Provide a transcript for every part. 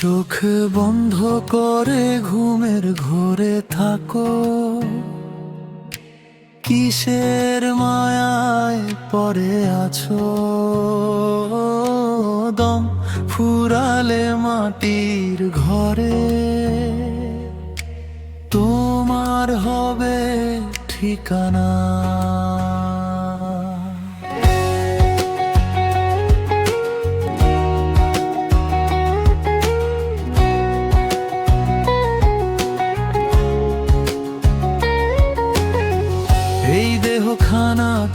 চোখ বন্ধ করে ঘুমের ঘোরে থাকো। কিসের মায়ায় পরে আছো? দম ফুরালে মাটির ঘরে। তোমার হবে ঠিকানা।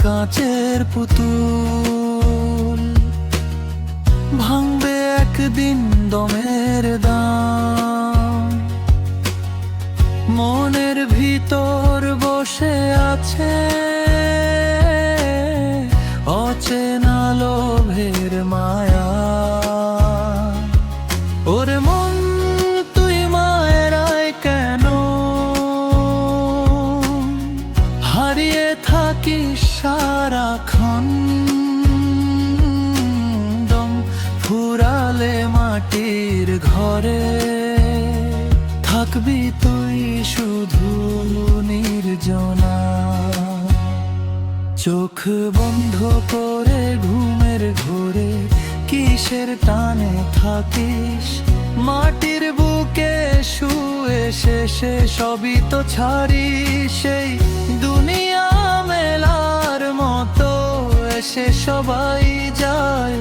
কাচের পুতুল ভাঙবে একদিন দমের দাম। মনের ভিতর বসে আছে অচেনা লোভের মায়া। ওরে হারিয়ে থাকিস সারাক্ষণ। দম ফুরালে মাটির ঘরে। থাকবি তুই শুধু নির্জনা। চোখ বন্ধ করে ঘুমের ঘোরে। কিসের টানে থাকিস? মাটির বুকে শুয়ে শেষে সবই তো ছাড়ি সেই এসে সবাই যায়।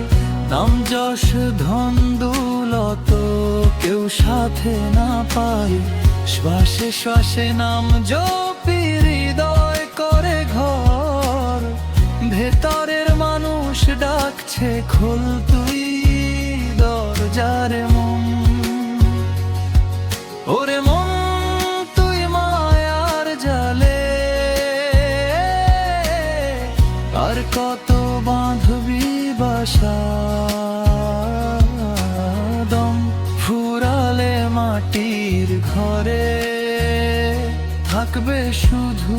নাম যশ, ধন দুলত, কেউ সাথে না পায়। শ্বাসে শ্বাসে নাম জপি, হৃদয় করে ঘর। ভেতরের মানুষ ডাকছে, খোল কত বাঁধবি দম ফুরালে মাটির ঘরে। থাকবে শুধু